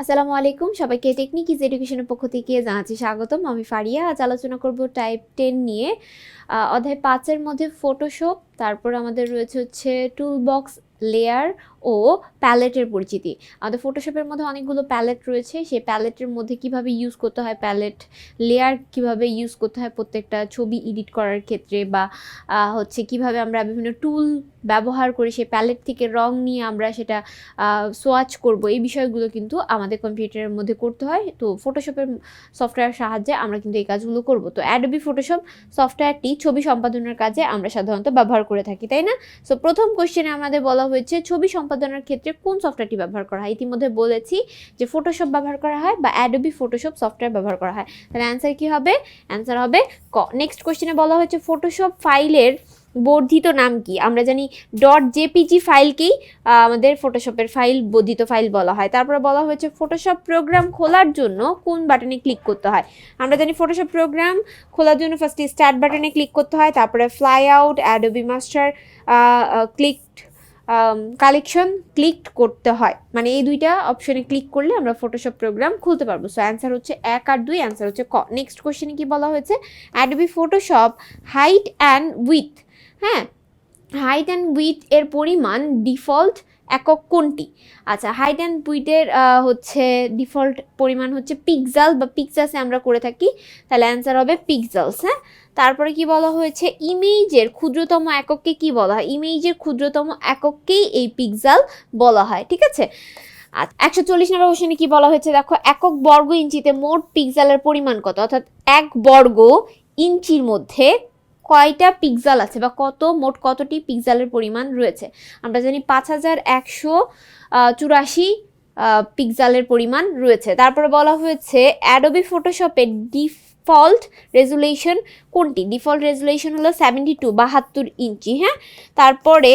আসসালামু আলাইকুম। সবাইকে টেকনিক ইজ এডুকেশনের পক্ষ থেকে জানাচ্ছি স্বাগতম। আমি ফারিয়া। আজ আলোচনা করব টাইপ টেন নিয়ে। অধ্যায় পাঁচের মধ্যে ফটোশপ তারপর আমাদের রয়েছে হচ্ছে টুল বক্স লেয়ার ও প্যালেটের পরিচিতি। আমাদের ফটোশপের মধ্যে অনেকগুলো প্যালেট রয়েছে। সেই প্যালেটের মধ্যে কীভাবে ইউজ করতে হয় প্যালেট লেয়ার কীভাবে ইউজ করতে হয় প্রত্যেকটা ছবি এডিট করার ক্ষেত্রে বা হচ্ছে কীভাবে আমরা বিভিন্ন টুল ব্যবহার করে সেই প্যালেট থেকে রং নিয়ে আমরা সেটা সোয়াচ করব, এই বিষয়গুলো কিন্তু আমাদের কম্পিউটারের মধ্যে করতে হয়। তো ফটোশপের সফটওয়্যার সাহায্যে আমরা কিন্তু এই কাজগুলো করব। তো অ্যাডবি ফটোশপ সফটওয়্যারটি ছবি সম্পাদনের কাজে আমরা সাধারণত ব্যবহার করে থাকি, তাই না? সো প্রথম কোশ্চেনে আমাদের বলা হয়েছে, ছবি সম্পাদনের ক্ষেত্রে কোন সফটওয়্যারটি ব্যবহার করা হয়? ইতিমধ্যে বলেছি যে ফটোশপ ব্যবহার করা হয় বা অ্যাডোবি ফটোশপ সফটওয়্যার ব্যবহার করা হয়। তাহলে অ্যান্সার কী হবে? অ্যান্সার হবে ক। নেক্সট কোশ্চেনে বলা হয়েছে ফটোশপ ফাইলের বর্ধিত নাম কি? আমরা জানি. ডট জেপিজি ফাইলকেই আমাদের ফটোশপের ফাইল বর্ধিত ফাইল বলা হয়। তারপরে বলা হয়েছে ফটোশপ প্রোগ্রাম খোলার জন্য কোন বাটনে ক্লিক করতে হয়? আমরা জানি ফটোশপ প্রোগ্রাম খোলার জন্য ফার্স্টে স্টার্ট বাটনে ক্লিক করতে হয়, তারপরে fly out Adobe master click collection click করতে হয়। মানে এই দুইটা অপশনে ক্লিক করলে আমরা ফটোশপ প্রোগ্রাম খুলতে পারব। সো অ্যান্সার হচ্ছে এক আর দুই অ্যান্সার হচ্ছে ক। নেক্সট কোশ্চেনে কি বলা হয়েছে? Adobe Photoshop height and width হ্যাঁ হাইট অ্যান্ড উইথ এর পরিমাণ ডিফল্ট একক কোনটি? আচ্ছা হাইট অ্যান্ড উইথের হচ্ছে ডিফল্ট পরিমাণ হচ্ছে পিক্সেল বা পিক্সেলসে আমরা করে থাকি। তাহলে অ্যান্সার হবে পিক্সেলস হ্যাঁ? তারপরে কি বলা হয়েছে? ইমেজের ক্ষুদ্রতম একককে কি বলা হয়? ইমেজের ক্ষুদ্রতম একককেই এই পিক্সেল বলা হয়, ঠিক আছে? একশো চল্লিশ নম্বর কোশ্চেনে কি বলা হয়েছে? দেখো, একক বর্গ ইঞ্চিতে মোট পিক্সেলের পরিমাণ কত? অর্থাৎ এক বর্গ ইঞ্চির মধ্যে কয়টা পিক্সেল আছে বা কত, মোট কতটি পিক্সেলের পরিমাণ রয়েছে? আমরা জানি পাঁচ হাজার একশো চুরাশি পিক্সেলের পরিমাণ রয়েছে। তারপরে বলা হয়েছে, অ্যাডোবি ফটোশপের ডিফল্ট রেজুলেশন কোনটি? ডিফল্ট রেজুলেশন হলো সেভেন্টি টু বাহাত্তর ইঞ্চি হ্যাঁ? তারপরে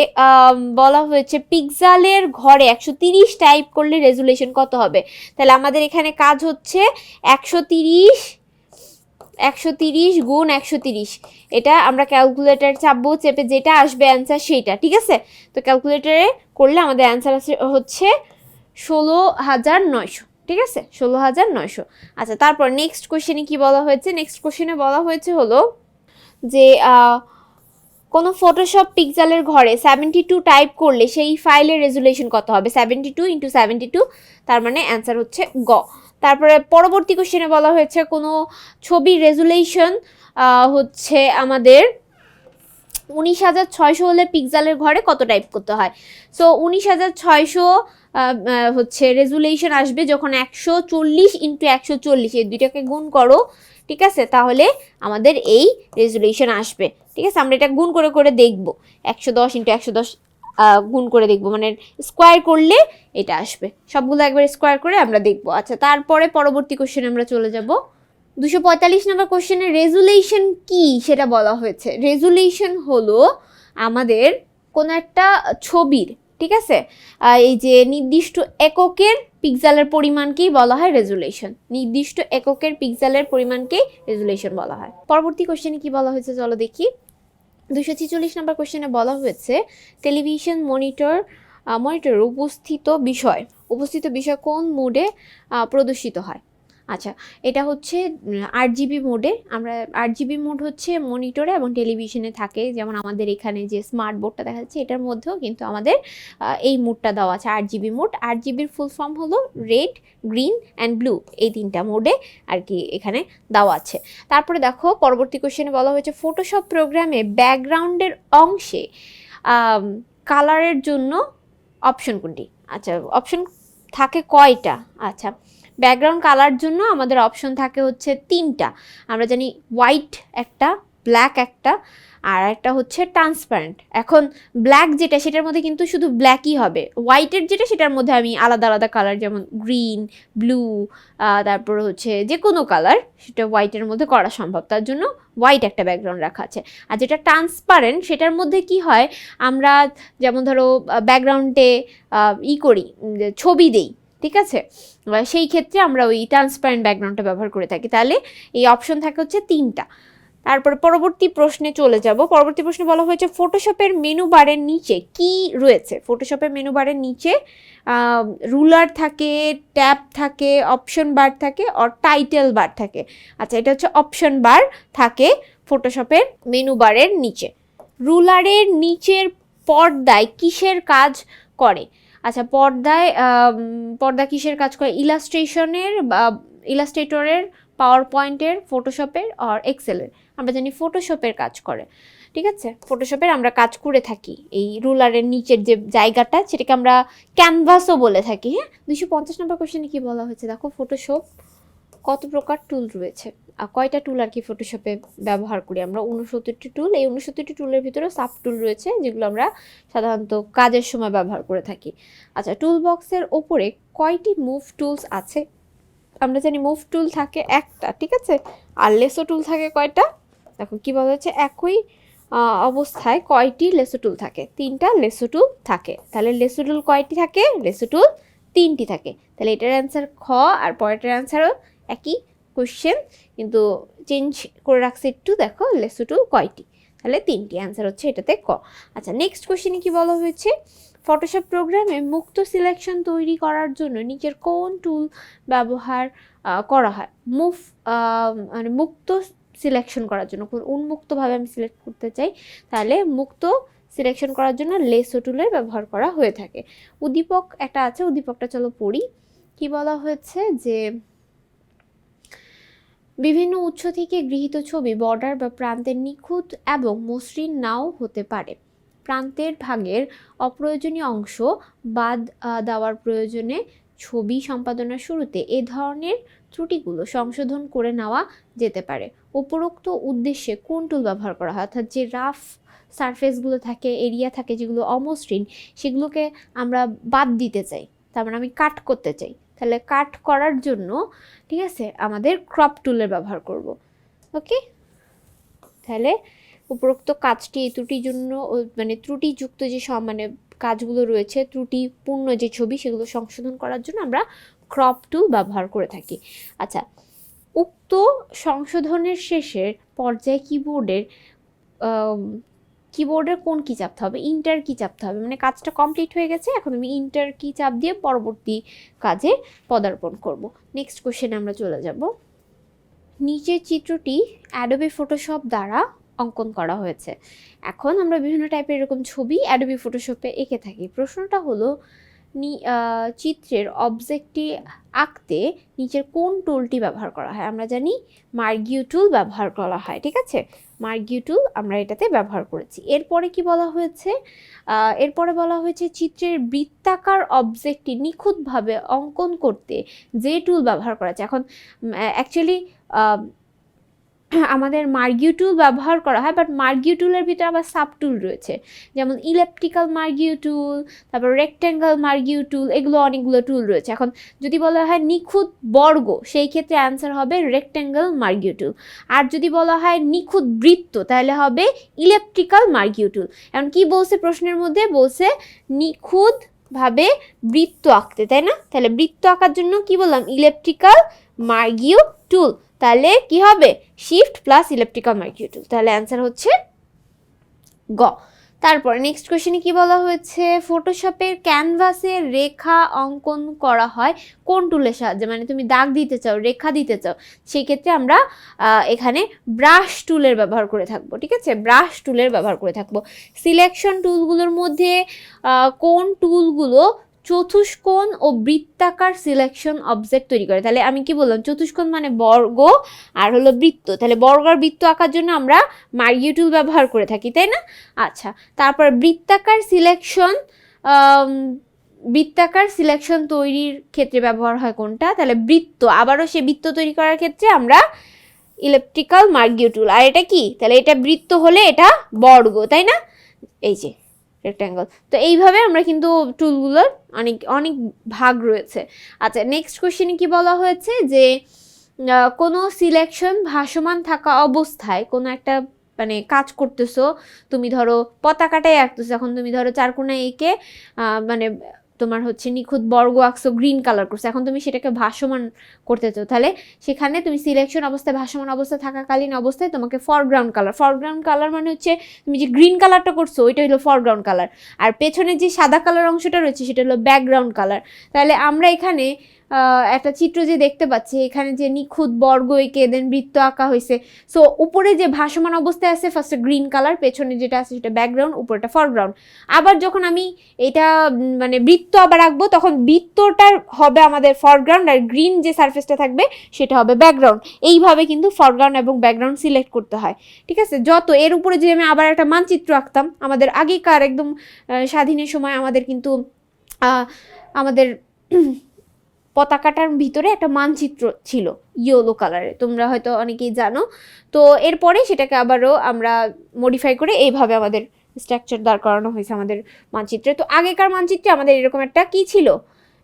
বলা হয়েছে পিক্সেলের ঘরে একশো তিরিশ টাইপ করলে রেজুলেশন কত হবে? তাহলে আমাদের এখানে কাজ হচ্ছে একশো তিরিশ একশো তিরিশ গুণ একশো তিরিশ। এটা আমরা ক্যালকুলেটার চাপবো, চেপে যেটা আসবে অ্যান্সার সেইটা, ঠিক আছে? তো ক্যালকুলেটারে করলে আমাদের অ্যান্সার আছে হচ্ছে ষোলো হাজার নয়শো। ঠিক আছে? ষোলো হাজার নয়শো। আচ্ছা তারপর নেক্সট কোশ্চেনে কি বলা হয়েছে? নেক্সট কোশ্চেনে বলা হয়েছে হলো যে কোনো ফটোশপ পিক্সেলের ঘরে সেভেন্টি টু টাইপ করলে সেই ফাইলের রেজুলেশন কত হবে? Seventy two into seventy two তার মানে অ্যান্সার হচ্ছে গ। তারপরে পরবর্তী কোশ্চেনে বলা হয়েছে কোনো ছবির রেজুলেশন হচ্ছে আমাদের উনিশ হাজার ছয়শো হলে পিক্সেলের ঘরে কত টাইপ করতে হয়? সো উনিশ হাজার ছয়শো হচ্ছে রেজুলেশন আসবে যখন একশো চল্লিশ ইন্টু একশো চল্লিশ। এই দুইটাকে গুণ করো, ঠিক আছে? তাহলে আমাদের এই রেজুলেশন আসবে। ঠিক আছে? আমরা এটা গুণ করে করে দেখব। একশো দশ ইন্টু একশো দশ গুণ করে দেখব। মানে স্কোয়ার করলে এটা আসবে। সবগুলো একবার স্কোয়ার করে আমরা দেখব। আচ্ছা তারপরে পরবর্তী কোশ্চেনে আমরা চলে যাব। দুশো পঁয়তাল্লিশ নম্বর কোশ্চেনে রেজুলেশন কি সেটা বলা হয়েছে। রেজুলেশন হলো আমাদের কোনো একটা ছবির, ঠিক আছে? এই যে নির্দিষ্ট এককের পিক্সেলের পরিমাণকেই বলা হয় রেজুলেশন নির্দিষ্ট এককের পিক্সেলের পরিমাণকেই রেজুলেশন বলা হয়। পরবর্তী কোশ্চেনে কি বলা হয়েছে চলো দেখি। দুশো ছেচল্লিশ নম্বর কোশ্চেনে বলা হয়েছে টেলিভিশন মনিটর মনিটর উপস্থিত বিষয় উপস্থিত বিষয় কোন মোডে প্রদর্শিত হয়? আচ্ছা এটা হচ্ছে আট জিবি মোডে আমরা আট জিবি মোড হচ্ছে মনিটরে এবং টেলিভিশনে থাকে। যেমন আমাদের এখানে যে স্মার্ট বোর্ডটা দেখা যাচ্ছে এটার মধ্যেও কিন্তু আমাদের এই মোডটা দেওয়া আছে আট জিবি মোড আট জিবির ফুল ফর্ম হলো রেড গ্রিন অ্যান্ড ব্লু এই তিনটা মোডে আর কি এখানে দেওয়া আছে। তারপরে দেখো, পরবর্তী কোশ্চেনে বলা হয়েছে ফটোশপ প্রোগ্রামে ব্যাকগ্রাউন্ডের অংশে কালারের জন্য অপশন কোনটি? আচ্ছা অপশন থাকে কয়টা? আচ্ছা ব্যাকগ্রাউন্ড কালার জন্য আমাদের অপশন থাকে হচ্ছে তিনটা। আমরা জানি হোয়াইট একটা, ব্ল্যাক একটা, আর একটা হচ্ছে ট্রান্সপারেন্ট। এখন ব্ল্যাক যেটা, সেটার মধ্যে কিন্তু শুধু ব্ল্যাকই হবে। হোয়াইটের যেটা, সেটার মধ্যে আমি আলাদা আলাদা কালার, যেমন গ্রিন, ব্লু তারপর হচ্ছে যে কোনো কালার, সেটা হোয়াইটের মধ্যে করা সম্ভব। তার জন্য হোয়াইট একটা ব্যাকগ্রাউন্ড রাখা আছে। আর যেটা ট্রান্সপারেন্ট, সেটার মধ্যে কি হয়, আমরা যেমন ধরো ব্যাকগ্রাউন্ডে ই করি ছবি দেই। ঠিক আছে? সেই ক্ষেত্রে আমরা ওই ট্রান্সপারেন্ট ব্যাকগ্রাউন্ডটা ব্যবহার করে থাকি। তাহলে এই অপশন থাকে হচ্ছে তিনটা। তারপর পরবর্তী প্রশ্নে চলে যাব। পরবর্তী প্রশ্নে বলা হয়েছে ফটোশপের মেনু বারের নিচে কি রয়েছে? ফটোশপের মেনু বারের নিচে রুলার থাকে, ট্যাব থাকে অপশন বার থাকে আর টাইটেল বার থাকে। আচ্ছা এটা হচ্ছে অপশন বার থাকে ফটোশপের মেনু বারের নিচে। রুলারের নিচের পর্দায় কিসের কাজ করে? আচ্ছা পর্দায় পর্দা কিসের কাজ করে? ইলাস্ট্রেশনের, বা, ইলাস্ট্রেটরের পাওয়ার পয়েন্টের ফটোশপের আর এক্সেলের। আমরা জানি ফটোশপের কাজ করে। ঠিক আছে? ফটোশপের আমরা কাজ করে থাকি। এই রুলারের নিচের যে জায়গাটা, সেটাকে আমরা ক্যানভাসও বলে থাকি হ্যাঁ? দুশো পঞ্চাশ নম্বর কোয়েশনে কি বলা হয়েছে? দেখো, ফটোশপ কত প্রকার টুল রয়েছে। কয়টা টুল আর কি ফটোশপে ব্যবহার করি আমরা? উনসত্তরটি টুল এই উনসত্তরটি টুলের ভিতরে সাব টুল রয়েছে, যেগুলো আমরা সাধারণত কাজের সময় ব্যবহার করে থাকি। আচ্ছা টুল বক্সের ওপরে কয়টি মুভ টুলস আছে? আমরা জানি মুভ টুল থাকে একটা, ঠিক আছে? আর লেসো টুল থাকে কয়টা? দেখো, কি বলা হচ্ছে একই অবস্থায় কয়টি লেসো টুল থাকে? তিনটা লেসো টুল থাকে। তাহলে লেসো টুল কয়টি থাকে? লেসো টুল তিনটি থাকে। তাহলে এটার অ্যান্সার খ, আর পরেরটার অ্যান্সারও একই কোশ্চেন কিন্তু চেঞ্জ করে রাখছে একটু, দেখো লেসো টুল কয়টি? তাহলে তিনটি অ্যান্সার হচ্ছে এটাতে ক। আচ্ছা নেক্সট কোশ্চেনে কি বলা হয়েছে? ফটোশপ প্রোগ্রামে মুক্ত সিলেকশন তৈরি করার জন্য নিচের কোন টুল ব্যবহার করা হয়? মুভ মানে মুক্ত সিলেকশন করার জন্য, কোন উন্মুক্তভাবে আমি সিলেক্ট করতে চাই, তাহলে মুক্ত সিলেকশন করার জন্য লেসো টুলের ব্যবহার করা হয়ে থাকে। উদ্দীপক একটা আছে, উদ্দীপকটা চলো পড়ি। কি বলা হয়েছে যে বিভিন্ন উৎস থেকে গৃহীত ছবি বর্ডার বা প্রান্তের নিখুঁত এবং মসৃণ নাও হতে পারে। প্রান্তের ভাগের অপ্রয়োজনীয় অংশ বাদ দেওয়ার প্রয়োজনে ছবি সম্পাদনার শুরুতে এ ধরনের ত্রুটিগুলো সংশোধন করে নেওয়া যেতে পারে। উপরোক্ত উদ্দেশ্যে কোন টুল ব্যবহার করা হয়? অর্থাৎ যে রাফ সারফেসগুলো থাকে এরিয়া থাকে যেগুলো অমসৃণ, সেগুলোকে আমরা বাদ দিতে চাই। তার মানে আমি কাট করতে চাই। তাহলে কাট করার জন্য, ঠিক আছে, আমাদের ক্রপ টুলের ব্যবহার করব। ওকে তাহলে উপরোক্ত কাজটি এই ত্রুটির জন্য মানে ত্রুটিযুক্ত যে মানে কাজগুলো রয়েছে, ত্রুটিপূর্ণ যে ছবি, সেগুলো সংশোধন করার জন্য আমরা ক্রপ টুল ব্যবহার করে থাকি। আচ্ছা উক্ত সংশোধনের শেষের পর্যায়ে কিবোর্ডের কিবোর্ডের কোন কি চাপতে হবে? ইন্টার কি চাপতে হবে? মানে কাজটা কমপ্লিট হয়ে গেছে, এখন আমি ইন্টার কি চাপ দিয়ে পরবর্তী কাজে পদার্পণ করব। নেক্সট কোশ্চেনে আমরা চলে যাব। নিচের চিত্রটি অ্যাডোবি ফটোশপ দ্বারা অঙ্কন করা হয়েছে। এখন আমরা বিভিন্ন টাইপের এরকম ছবি অ্যাডোবি ফটোশপে এঁকে থাকি। প্রশ্নটা হলো চিত্রের অবজেক্টটি আঁকতে নিচের কোন টুলটি ব্যবহার করা হয়? আমরা জানি মার্গিউ টুল ব্যবহার করা হয়, ঠিক আছে? মার্গিউ টুল আমরা এটাতে ব্যবহার করেছি। এরপরে কি বলা হয়েছে? এরপরে বলা হয়েছে চিত্রের বৃত্তাকার অবজেক্টটি নিখুঁতভাবে অঙ্কন করতে যে টুল ব্যবহার করা হয়েছে। এখন অ্যাকচুয়ালি আমাদের মার্গিউ টুল ব্যবহার করা হয় বাট মার্গিউ টুলের ভিতরে আবার সাব টুল রয়েছে। যেমন ইলেকট্রিক্যাল মার্গিউ টুল, তারপর রেক্ট্যাঙ্গেল মার্গিউ টুল, এগুলো অনেকগুলো টুল রয়েছে। এখন যদি বলা হয় নিখুঁত বর্গ, সেই ক্ষেত্রে অ্যান্সার হবে রেক্ট্যাঙ্গেল মার্গিউ টুল। আর যদি বলা হয় নিখুঁত বৃত্ত, তাহলে হবে ইলেকট্রিক্যাল মার্গিউ টুল। এখন কি বলছে প্রশ্নের মধ্যে? বলছে নিখুঁত ভাবে বৃত্ত আঁকতে, তাই না? তাহলে বৃত্ত আঁকার জন্য কি বললাম? Elliptical marquee tool. তাহলে কি হবে? Shift plus elliptical marquee tool তাহলে অ্যান্সার হচ্ছে গ। তারপর নেক্সট কোশ্চেনে কি বলা হয়েছে? ফটোশপের ক্যানভাসে রেখা অঙ্কন করা হয় কোন টুলের সাহায্যে? মানে তুমি দাগ দিতে চাও, রেখা দিতে চাও সেই ক্ষেত্রে আমরা এখানে ব্রাশ টুলের ব্যবহার করে থাকব, ঠিক আছে? ব্রাশ টুলের ব্যবহার করে থাকব। সিলেকশন টুলগুলোর মধ্যে কোন টুলগুলো চতুষ্কোণ ও বৃত্তাকার সিলেকশন অবজেক্ট তৈরি করে। তাহলে আমি কি বললাম? চতুষ্কোণ মানে বর্গ আর হলো বৃত্ত। তাহলে বর্গ আর বৃত্ত আঁকার জন্য আমরা মার্গিউ টুল ব্যবহার করে থাকি, তাই না? আচ্ছা তারপর বৃত্তাকার সিলেকশন বৃত্তাকার সিলেকশন তৈরির ক্ষেত্রে ব্যবহার হয় কোনটা? তাহলে বৃত্ত। আবারও সে বৃত্ত তৈরি করার ক্ষেত্রে আমরা ইলেকট্রিক্যাল মার্গিউ টুল আর এটা কি? তাহলে এটা বৃত্ত হলে এটা বর্গ, তাই না? এই যে রেক্ট্যাঙ্গল তো এইভাবে আমরা কিন্তু টুলগুলোর অনেক অনেক ভাগ রয়েছে। আচ্ছা নেক্সট কোশ্চেনে কি বলা হয়েছে যে কোনো সিলেকশন ভাসমান থাকা অবস্থায় কোনো একটা মানে কাজ করতেছো, তুমি ধরো পতাকাটাই আঁকতেছো, এখন তুমি ধরো চারকোনা এঁকে মানে তোমার হচ্ছে নিখুঁত বর্গ আঁকছো গ্রিন কালার করছ। এখন তুমি সেটাকে ভাসমান করতে চাও। তাহলে সেখানে তুমি সিলেকশন অবস্থায়, ভাসমান অবস্থায় থাকাকালীন অবস্থায় তোমাকে ফরগ্রাউন্ড কালার ফরগ্রাউন্ড কালার মানে হচ্ছে তুমি যে গ্রিন কালারটা করছ, ওইটা হলো ফরগ্রাউন্ড কালার আর পেছনে যে সাদা কালার অংশটা রয়েছে, সেটা হলো ব্যাকগ্রাউন্ড কালার তাহলে আমরা এখানে একটা চিত্র যে দেখতে পাচ্ছি, এখানে যে নিখুঁত বর্গ এঁকে দেন বৃত্ত আঁকা হয়েছে। সো উপরে যে ভাসমান অবস্থায় আছে ফার্স্টে গ্রিন কালার পেছনে যেটা আছে সেটা ব্যাকগ্রাউন্ড উপরটা ফরগ্রাউন্ড আবার যখন আমি এটা মানে বৃত্ত আবার আঁকবো, তখন বৃত্তটার হবে আমাদের ফরগ্রাউন্ড আর গ্রিন যে সারফেসটা থাকবে, সেটা হবে ব্যাকগ্রাউন্ড এইভাবে কিন্তু ফরগ্রাউন্ড এবং ব্যাকগ্রাউন্ড সিলেক্ট করতে হয়। ঠিক আছে? যত, এর উপরে যে আমি আবার একটা মানচিত্র আঁকতাম, আমাদের আগেকার একদম স্বাধীনের সময় আমাদের কিন্তু আমাদের পতাকাটার ভিতরে একটা মানচিত্র ছিল ইয়েলো কালারের তোমরা হয়তো অনেকেই জানো। তো এরপরে সেটাকে আবারও আমরা মডিফাই করে এইভাবে আমাদের স্ট্রাকচার দাঁড় করানো হয়েছে আমাদের মানচিত্রে। তো আগেকার মানচিত্রে আমাদের এরকম একটা কি ছিল?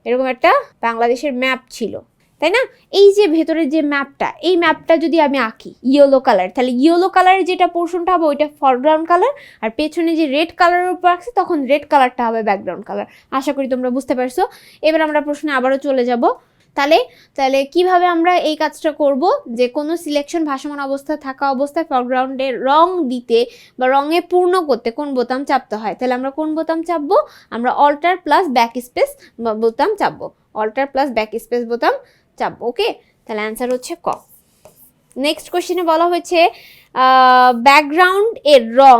এরকম একটা বাংলাদেশের ম্যাপ ছিল। তাই না? এই যে ভেতরের যে ম্যাপটা এই ম্যাপটা যদি আমি আঁকি ইয়েলো কালার তাহলে ইয়েলো কালারের যেটা পোর্শনটা হবে ওইটা ফরগ্রাউন্ড কালার আর পেছনে যে রেড কালারের উপর আঁকছি, তখন রেড কালারটা হবে ব্যাকগ্রাউন্ড কালার আশা করি তোমরা বুঝতে পারছ। এবার আমরা প্রশ্নে আবারও চলে যাব। তাহলে তাহলে কীভাবে আমরা এই কাজটা করব? যে কোনো সিলেকশন ভাসমান অবস্থায় থাকা অবস্থায় ফরগ্রাউন্ডে রং দিতে বা রঙে পূর্ণ করতে কোন বোতাম চাপতে হয়? তাহলে আমরা কোন বোতাম চাপবো? আমরা অল্টার প্লাস ব্যাক স্পেস বোতাম চাপবো। অল্টার প্লাস ব্যাক স্পেস বোতাম চাপবো ওকে? তাহলে অ্যান্সার হচ্ছে ক। নেক্সট কোশ্চেনে বলা হয়েছে ব্যাকগ্রাউন্ড এর রং।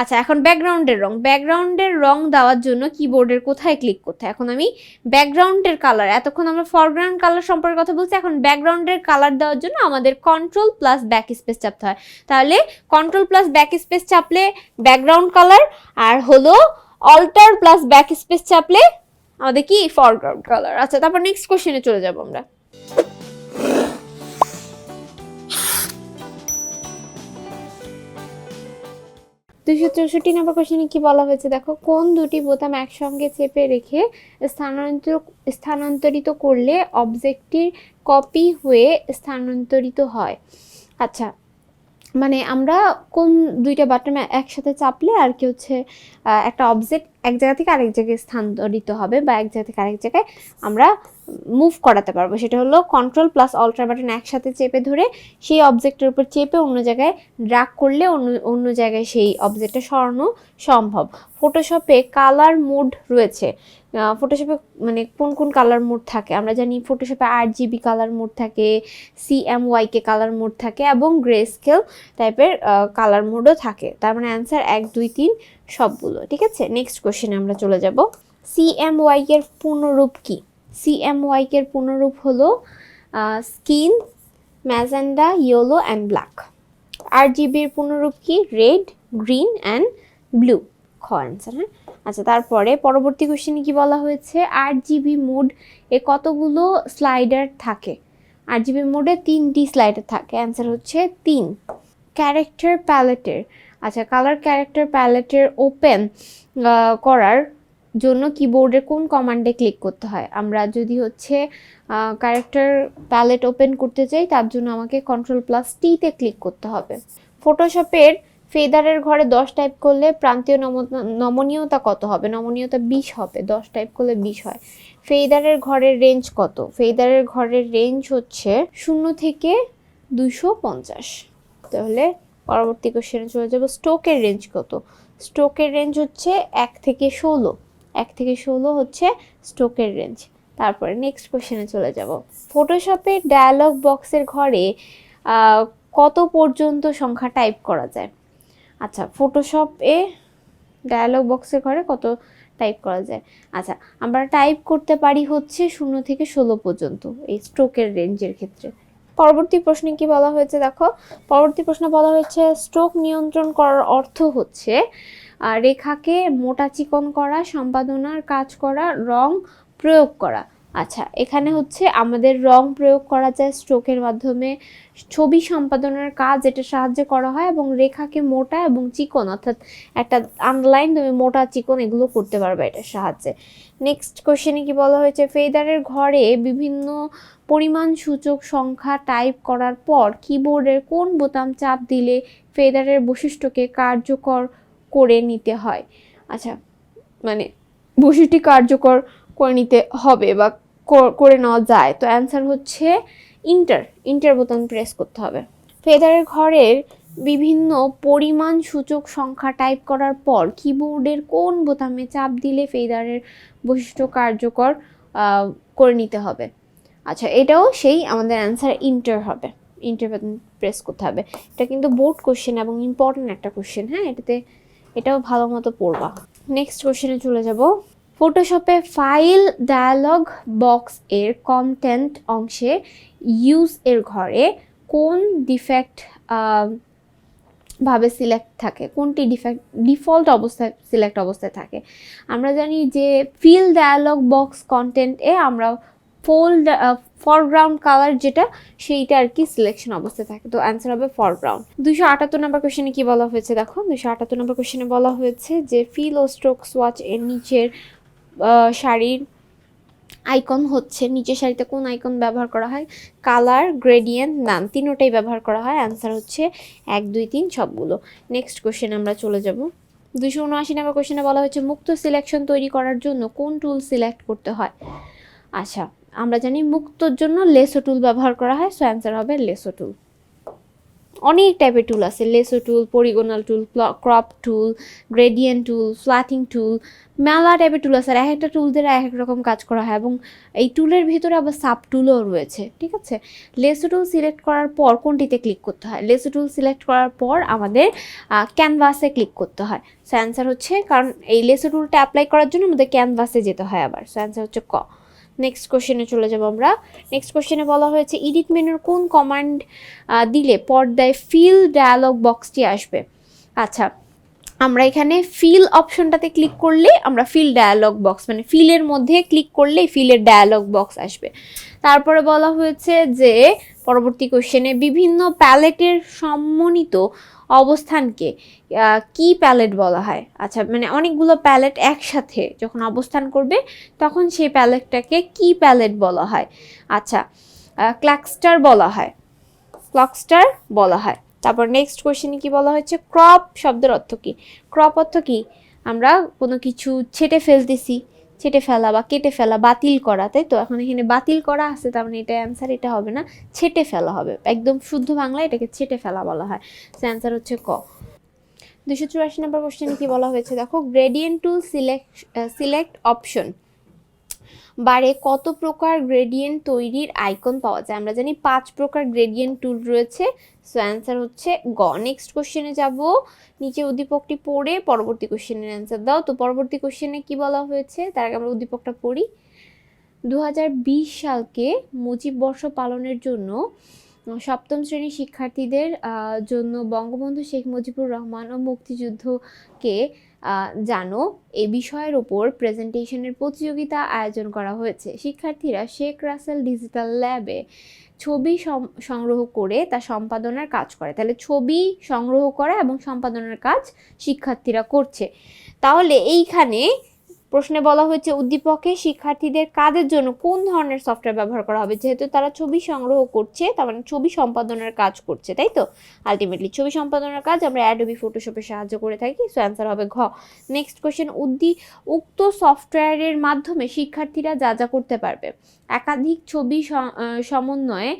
আচ্ছা এখন ব্যাকগ্রাউন্ডের রং। ব্যাকগ্রাউন্ডের রং দেওয়ার জন্য কিবোর্ডের কোথায় ক্লিক করতে? এখন আমি ব্যাকগ্রাউন্ডের কালার এতক্ষণ আমরা ফরগ্রাউন্ড কালার সম্পর্কে কথা বলছি, এখন ব্যাকগ্রাউন্ডের কালার দেওয়ার জন্য আমাদের কন্ট্রোল প্লাস ব্যাক স্পেস চাপতে হয়। তাহলে কন্ট্রোল প্লাস ব্যাক স্পেস চাপলে ব্যাকগ্রাউন্ড কালার আর হলো অল্টার প্লাস ব্যাক স্পেস চাপলে আমাদের কি? ফরগ্রাউন্ড কালার আচ্ছা তারপর নেক্সট কোশ্চেনে চলে যাব আমরা। দুশো চৌষট্টি নম্বর কোশ্চেনে কি বলা হয়েছে? দেখো, কোন দুটি বোতাম একসঙ্গে চেপে রেখে স্থানান্তর, স্থানান্তরিত করলে অবজেক্টটির কপি হয়ে স্থানান্তরিত হয়? আচ্ছা মানে আমরা কোন দুইটা বাটন একসাথে চাপলে আর কি হচ্ছে একটা অবজেক্ট এক জায়গা থেকে আরেক জায়গায় স্থানান্তরিত হবে বা এক জায়গা থেকে আরেক জায়গায় আমরা মুভ করাতে পারব। সেটা হলো কন্ট্রোল প্লাস অল্ট্রা বাটন একসাথে চেপে ধরে সেই অবজেক্টের উপর চেপে অন্য জায়গায় ড্রাগ করলে অন্য অন্য জায়গায় সেই অবজেক্টটা সরানো সম্ভব। ফটোশপে কালার মুড রয়েছে। ফটোশপে মানে কোন কোন কালার মোড থাকে? আমরা জানি ফটোশপে আট জিবি কালার মোড থাকে সি এম সিএমওয়াইকে কালার মোড থাকে এবং গ্রে স্কেল টাইপের কালার মোডও থাকে। তার মানে অ্যান্সার এক, দুই, তিন সবগুলো, ঠিক আছে? নেক্সট কোশ্চেনে আমরা চলে যাব। সিএমওয়াই এর পূর্ণরূপ কি? সিএমওয়াই এর পূর্ণরূপ হলো cyan magenta yellow and black আর জিবির পূর্ণরূপ কি? রেড গ্রিন অ্যান্ড ব্লু খ অ্যান্সার হ্যাঁ? আচ্ছা তারপরে পরবর্তী কোশ্চেনে কি বলা হয়েছে? আট জিবি মোড এ কতগুলো স্লাইডার থাকে? আট জিবি মোডে তিনটি স্লাইডার থাকে। অ্যান্সার হচ্ছে তিন। ক্যারেক্টার প্যালেটের আচ্ছা কালার ক্যারেক্টার প্যালেটের ওপেন করার জন্য কিবোর্ডের কোন কমান্ডে ক্লিক করতে হয়? আমরা যদি হচ্ছে ক্যারেক্টার প্যালেট ওপেন করতে চাই, তার জন্য আমাকে কন্ট্রোল প্লাস টিতে ক্লিক করতে হবে। ফটোশপের ফেদারের ঘরে দশ টাইপ করলে প্রান্তীয় নম- নমনীয়তা কত হবে? নমনীয়তা বিশ হবে। দশ টাইপ করলে বিশ হয়। ফেদারের ঘরের রেঞ্জ কত? ফেদারের ঘরের রেঞ্জ হচ্ছে শূন্য থেকে দুশো পঞ্চাশ। তাহলে পরবর্তী কোশ্চেনে চলে যাব। স্টোকের রেঞ্জ কত? স্টোকের রেঞ্জ হচ্ছে এক থেকে ষোলো। এক থেকে ষোলো হচ্ছে স্টোকের রেঞ্জ তারপরে নেক্সট কোশ্চেনে চলে যাব। ফটোশপের ডায়ালগ বক্সের ঘরে কত পর্যন্ত সংখ্যা টাইপ করা যায়? আচ্ছা ফটোশপে ডায়ালগ বক্সে ঘরে কত টাইপ করা যায়? আচ্ছা আমরা টাইপ করতে পারি হচ্ছে শূন্য থেকে ষোলো পর্যন্ত, এই স্ট্রোকের রেঞ্জের ক্ষেত্রে। পরবর্তী প্রশ্নে কি বলা হয়েছে দেখো? পরবর্তী প্রশ্নে বলা হয়েছে স্ট্রোক নিয়ন্ত্রণ করার অর্থ হচ্ছে রেখাকে মোটা চিকন করা, সম্পাদনার কাজ করা, রং প্রয়োগ করা। আচ্ছা এখানে হচ্ছে আমাদের রং প্রয়োগ করা যায় স্ট্রোকের মাধ্যমে। ছবি সম্পাদনার কাজ এটা সাহায্যে করা হয় এবং রেখাকে মোটা এবং চিকন, অর্থাৎ একটা আন্ডারলাইন তুমি মোটা, চিকন এগুলো করতে পারবে এটার সাহায্যে। নেক্সট কোশ্চেনে কি বলা হয়েছে? ফেদারের ঘরে বিভিন্ন পরিমাণ সূচক সংখ্যা টাইপ করার পর কিবোর্ডের কোন বোতাম চাপ দিলে ফেদারের বৈশিষ্ট্যকে কার্যকর করে নিতে হয়? আচ্ছা মানে বৈশিষ্ট্য কার্যকর করে নিতে হবে বা কর- নেওয়া যায়। তো অ্যান্সার হচ্ছে ইন্টার ইন্টার বোতাম প্রেস করতে হবে। ফেদারের ঘরের বিভিন্ন পরিমাণ সূচক সংখ্যা টাইপ করার পর কিবোর্ডের কোন বোতামে চাপ দিলে ফেদারের বৈশিষ্ট্য কার্যকর করে নিতে হবে। আচ্ছা এটাও সেই আমাদের অ্যান্সার ইন্টার হবে। ইন্টার প্রেস করতে হবে। এটা কিন্তু বোর্ড কোশ্চেন এবং ইম্পর্টেন্ট একটা কোশ্চেন হ্যাঁ? এটাতে, এটাও ভালো মতো পড়বা। নেক্সট কোশ্চেনে চলে যাব। ফটোশপে ফাইল ডায়ালগ বক্স এর কন্টেন্ট অংশে ইউজ এর ঘরে কোন ডিফেক্ট ভাবে সিলেক্ট থাকে, কোনটি ডিফেক্ট ডিফল্ট অবস্থায় সিলেক্ট অবস্থায় থাকে। আমরা জানি যে ফিল ডায়ালগ বক্স কন্টেন্টে আমরা ফোল্ড ফরগ্রাউন্ড কালার যেটা, সেইটা আর কি সিলেকশন অবস্থায় থাকে। তো অ্যান্সার হবে ফরগ্রাউন্ড দুশো আটাত্তর নম্বর কোশ্চেনে কি বলা হয়েছে? দেখো দুশো আটাত্তর নম্বর কোশ্চেনে বলা হয়েছে যে ফিল ও স্ট্রোক সোয়াচ এর নিচের শাড়ির আইকন হচ্ছে নিচের শাড়িতে কোন আইকন ব্যবহার করা হয়? কালার গ্রেডিয়েন্ট নাম তিনোটাই ব্যবহার করা হয়। অ্যান্সার হচ্ছে এক, দুই, তিন, সবগুলো। নেক্সট কোশ্চেন আমরা চলে যাব। দুশো উনআশি নম্বর কোশ্চেনে বলা হয়েছে, মুক্ত সিলেকশন তৈরি করার জন্য কোন টুল সিলেক্ট করতে হয়? আচ্ছা আমরা জানি মুক্তর জন্য লেসো টুল ব্যবহার করা হয় সো অ্যান্সার হবে লেসো টুল অনেক টাইপের টুল আছে lasso tool polygonal tool crop tool gradient tool ফ্ল্যাটিং tool মেলা টাইপের টুল আছে আর এক একটা টুল দিয়ে এক এক রকম কাজ করা হয় এবং এই টুলের ভিতরে আবার সাব টুলও রয়েছে, ঠিক আছে? লেসো টুল সিলেক্ট করার পর কোনটিতে ক্লিক করতে হয়? লেসো টুল সিলেক্ট করার পর আমাদের ক্যানভাসে ক্লিক করতে হয়। সো অ্যান্সার হচ্ছে, কারণ এই লেসো টুলটা অ্যাপ্লাই করার জন্য আমাদের ক্যানভাসে যেতে হয় আবার। সো অ্যান্সার হচ্ছে ক। নেক্সট কোশ্চেনে চলে যাব আমরা। নেক্সট কোশ্চেনে বলা হয়েছে এডিট মেনুর কোন কমান্ড দিলে পর্দায় ফিল ডায়ালগ বক্সটি আসবে? আচ্ছা আমরা এখানে ফিল অপশনটাতে ক্লিক করলে আমরা ফিল ডায়ালগ বক্স মানে ফিলের মধ্যে ক্লিক করলে ফিলের ডায়ালগ বক্স আসবে। তারপরে বলা হয়েছে যে, পরবর্তী কোশ্চেনে বিভিন্ন প্যালেটের সম্মানিত অবস্থানকে কি প্যালেট বলা হয়? আচ্ছা মানে অনেকগুলো প্যালেট একসাথে যখন অবস্থান করবে, তখন সেই প্যালেটটাকে কি প্যালেট বলা হয়? আচ্ছা ক্লাকস্টার বলা হয়। ক্লকস্টার বলা হয়। তারপর নেক্সট কোশ্চেনে কি বলা হয়েছে? ক্রপ শব্দের অর্থ কি? ক্রপ অর্থ কি? আমরা কোনো কিছু ছেটে ফেলতেছি। ছেটে ফেলা বা কেটে ফেলা, বাতিল করা, তাই তো? এখন এখানে বাতিল করা আছে, তার মানে এটা অ্যান্সার এটা হবে না, ছেটে ফেলা হবে। একদম শুদ্ধ বাংলায় এটাকে ছেটে ফেলা বলা হয়। সে অ্যান্সার হচ্ছে ক। দুশো চুরাশি নম্বর কোশ্চেনে কি বলা হয়েছে? দেখো gradient tool select select option বারে কত প্রকার গ্রেডিয়েন্ট তৈরির আইকন পাওয়া যায়? আমরা জানি পাঁচ প্রকার গ্রেডিয়েন্ট টুল রয়েছে। সো অ্যান্সার হচ্ছে গ। নেক্সট কোশ্চেনে যাব। নিচে উদ্দীপকটি পড়ে পরবর্তী কোশ্চেনের অ্যান্সার দাও। তো পরবর্তী কোশ্চেনে কি বলা হয়েছে? তার আগে আমরা উদ্দীপকটা পড়ি। দু হাজার বিশ সালকে মুজিব বর্ষ পালনের জন্য সপ্তম শ্রেণির শিক্ষার্থীদের জন্য বঙ্গবন্ধু শেখ মুজিবুর রহমান ও মুক্তিযুদ্ধকে জানো, এ বিষয়ের ওপর প্রেজেন্টেশনের প্রতিযোগিতা আয়োজন করা হয়েছে। শিক্ষার্থীরা শেখ রাসেল ডিজিটাল ল্যাবে ছবি সংগ্রহ করে তা সম্পাদনার কাজ করে। তাহলে ছবি সংগ্রহ করা এবং সম্পাদনার কাজ শিক্ষার্থীরা করছে। তাহলে এইখানে প্রশ্নে বলা হয়েছে, উদ্দীপকে শিক্ষার্থীদের কাজের জন্য কোন ধরনের সফটওয়্যার ব্যবহার করা হবে? যেহেতু তারা ছবি সংগ্রহ করছে, তার মানে ছবি সম্পাদনার কাজ করছে, তাই তো? আলটিমেটলি ছবি সম্পাদনার কাজ আমরা অ্যাডোবি ফটোশপে সাহায্য করে থাকি সো অ্যান্সার হবে ঘ। নেক্সট কোয়েশ্চেন উদ্দি, উক্ত সফটওয়্যারের মাধ্যমে শিক্ষার্থীরা যা যা করতে পারবে? একাধিক ছবি সমন্বয়ে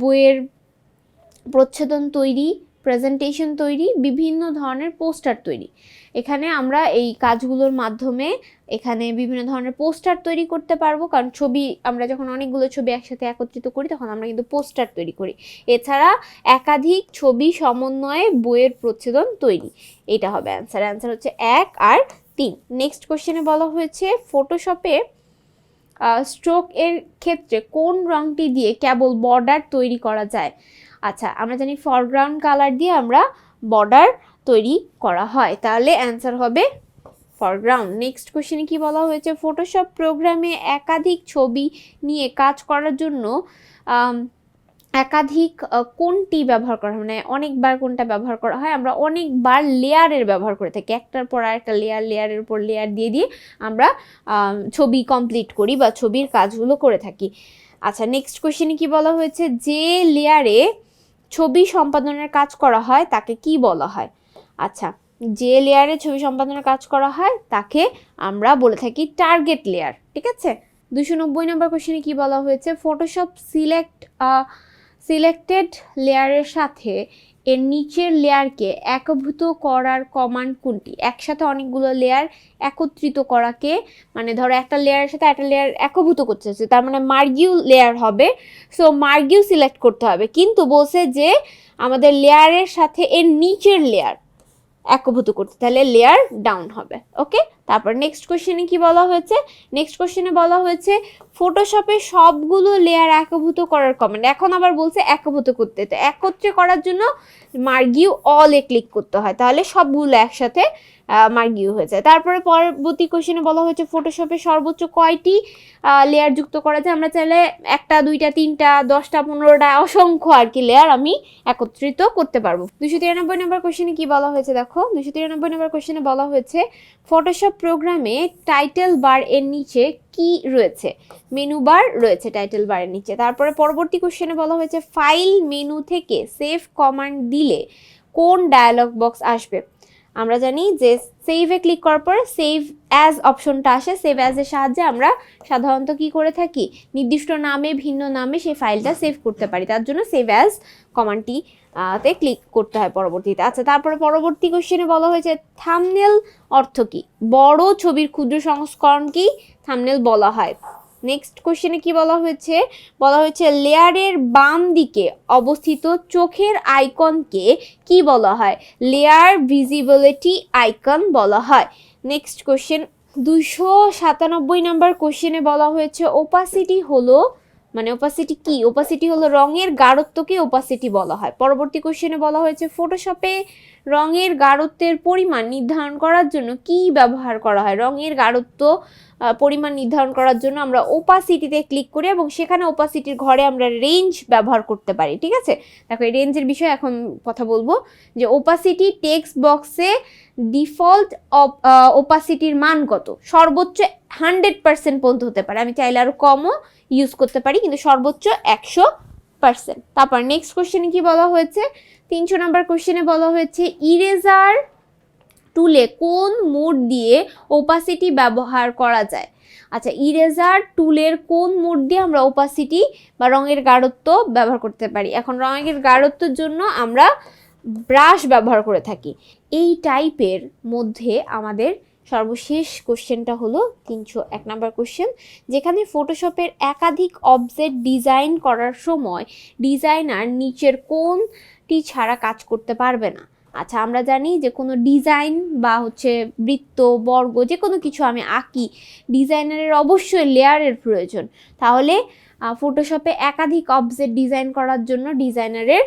বইয়ের প্রচ্ছেদন তৈরি প্রেজেন্টেশন তৈরি, বিভিন্ন ধরনের পোস্টার তৈরি। এখানে আমরা এই কাজগুলোর মাধ্যমে এখানে বিভিন্ন ধরনের পোস্টার তৈরি করতে পারব। কারণ ছবি, আমরা যখন অনেকগুলো ছবি একসাথে একত্রিত করি, তখন আমরা কিন্তু পোস্টার তৈরি করি। এছাড়া একাধিক ছবি সমন্বয়ে বইয়ের প্রচ্ছেদন তৈরি। এটা হবে অ্যান্সার অ্যান্সার হচ্ছে এক আর তিন। নেক্সট কোশ্চেনে বলা হয়েছে ফটোশপে স্ট্রোক এর ক্ষেত্রে কোন রংটি দিয়ে কেবল বর্ডার তৈরি করা যায়? আচ্ছা আমরা জানি ফরগ্রাউন্ড কালার দিয়ে আমরা বর্ডার তৈরি করা হয়। তাহলে অ্যান্সার হবে ফরগ্রাউন্ড নেক্সট কোশ্চেনে কি বলা হয়েছে? ফটোশপ প্রোগ্রামে একাধিক ছবি নিয়ে কাজ করার জন্য একাধিক কোনটি ব্যবহার করা হয়? মানে অনেকবার কোনটা ব্যবহার করা হয়? আমরা অনেকবার লেয়ারের ব্যবহার করে থাকি। একটার পর আরেকটা লেয়ার লেয়ারের উপর লেয়ার দিয়ে দিয়ে আমরা ছবি কমপ্লিট করি বা ছবির কাজগুলো করে থাকি। আচ্ছা নেক্সট কোশ্চেনে কি বলা হয়েছে? যে লেয়ারে ছবি সম্পাদনের কাজ করা হয়, তাকে কি বলা হয়? আচ্ছা যে লেয়ারে ছবি সম্পাদনের কাজ করা হয়, তাকে আমরা বলে থাকি টার্গেট লেয়ার ঠিক আছে? দুশো নব্বই নম্বর কোশ্চেনে কী বলা হয়েছে? ফটোশপ সিলেক্ট সিলেক্টেড লেয়ারের সাথে এর নিচের লেয়ারকে একভূত করার কমান্ড কোনটি? একসাথে অনেকগুলো লেয়ার একত্রিত করাকে মানে ধরো একটা লেয়ারের সাথে একটা লেয়ার একভূত করতে হচ্ছে তার মানে মার্গিউ লেয়ার হবে সো মার্গিউ সিলেক্ট করতে হবে। কিন্তু বলছে যে আমাদের লেয়ারের সাথে এর নিচের লেয়ার একভূত করতে। তাহলে লেয়ার ডাউন হবে ওকে তারপর নেক্সট কোশ্চেনে কি বলা হয়েছে? নেক্সট কোশ্চেনে বলা হয়েছে ফটোশপে সবগুলো লেয়ার একভূত করার কমেন্ট এখন আবার বলছে একভূত করতে। তো একত্রে করার জন্য মার্গিউ অলে ক্লিক করতে হয়। তাহলে সবগুলো একসাথে মার্গিউ হয়ে যায়। তারপরে পরবর্তী কোশ্চেনে বলা হয়েছে ফটোশপে সর্বোচ্চ কয়টি লেয়ার যুক্ত করা যায়? আমরা চাইলে একটা, দুইটা, তিনটা, দশটা, পনেরোটা, অসংখ্য আর কি লেয়ার আমি একত্রিত করতে পারব। দুশো তিরানব্বই নম্বর কোশ্চেনে কি বলা হয়েছে দেখো? দুশো তিরানব্বই নম্বর কোশ্চেনে বলা হয়েছে ফটোশপ প্রোগ্রামে টাইটেল বার এর নিচে কি রয়েছে? মেনু বার রয়েছে টাইটেল বারের নিচে। তারপরে পরবর্তী কোশ্চেনে বলা হয়েছে ফাইল মেনু থেকে সেভ কমান্ড দিলে কোন ডায়ালগ বক্স আসবে? আমরা জানি যে সেভে ক্লিক করার পর সেভ অ্যাজ অপশনটা আসে। সেভ অ্যাজের সাহায্যে আমরা সাধারণত কি করে থাকি? নির্দিষ্ট নামে, ভিন্ন নামে সেই ফাইলটা সেভ করতে পারি। তার জন্য সেভ অ্যাজ কমান্ডটি তে ক্লিক করতে হয় পরবর্তীতে। আচ্ছা তারপরে পরবর্তী কোশ্চেনে বলা হয়েছে থামনেল অর্থ কি? বড় ছবির ক্ষুদ্র সংস্করণকেই থামনেল বলা হয়। নেক্সট কোশ্চেনে কি বলা হয়েছে? বলা হয়েছে, লেয়ারের বাম দিকে অবস্থিত চোখের আইকনকে কি বলা হয়? লেয়ার ভিজিবিলিটি আইকন বলা হয়। নেক্সট কোশ্চেন দুশো সাতানব্বই নম্বর কোশ্চেনে বলা হয়েছে ওপাসিটি হলো মানে ওপাসিটি কি? ওপাসিটি হলো রঙের গাঢ়ত্বকে ওপাসিটি বলা হয়। পরবর্তী কোশ্চেনে বলা হয়েছে ফটোশপে রঙের গাঢ়ত্বের পরিমাণ নির্ধারণ করার জন্য কি ব্যবহার করা হয়? রঙের গাঢ়ত্ব পরিমাণ নির্ধারণ করার জন্য আমরা ওপাসিটিতে ক্লিক করি এবং সেখানে ওপাসিটির ঘরে আমরা রেঞ্জ ব্যবহার করতে পারি, ঠিক আছে? দেখো এই রেঞ্জের বিষয়ে এখন কথা বলব, যে ওপাসিটি টেক্সট বক্সে ডিফল্ট ওপাসিটির মান কত? সর্বোচ্চ হান্ড্রেড পার্সেন্ট পর্যন্ত হতে পারে। আমি চাইলে আরও কমও ইউজ করতে পারি, কিন্তু সর্বোচ্চ একশো পার্সেন্ট। তারপর নেক্সট কোশ্চেনে কি বলা হয়েছে? তিনশো নাম্বার কোশ্চেনে বলা হয়েছে, ইরেজার টুলে কোন মোড দিয়ে ওপাসিটি ব্যবহার করা যায়? আচ্ছা ইরেজার টুলের কোন মোড দিয়ে আমরা ওপাসিটি বা রঙের গাঢ়ত্ব ব্যবহার করতে পারি? এখন রঙের গাঢ়ত্বের জন্য আমরা ব্রাশ ব্যবহার করে থাকি। এই টাইপের মধ্যে আমাদের সর্বশেষ কোশ্চেনটা হলো তিনশো এক নাম্বার কোশ্চেন, যেখানে ফটোশপের একাধিক অবজেক্ট ডিজাইন করার সময় ডিজাইনার নিচের কোনটি ছাড়া কাজ করতে পারবে না। আচ্ছা আমরা জানি যে কোনো ডিজাইন বা হচ্ছে বৃত্ত, বর্গ, যে কোনো কিছু আমি আঁকি ডিজাইনারের অবশ্যই লেয়ারের প্রয়োজন। তাহলে ফটোশপে একাধিক অবজেক্ট ডিজাইন করার জন্য ডিজাইনারের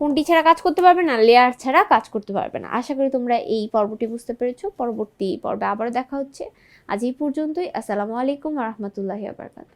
কোনটি ছাড়া কাজ করতে পারবে না লেয়ার ছাড়া কাজ করতে পারবে না। আশা করি তোমরা এই পর্বটি বুঝতে পেরেছ। পরবর্তী পর্বে আবারও দেখা হচ্ছে। আজ এই পর্যন্তই। আসসালামু আলাইকুম রহমতুল্লাহ আবরকাত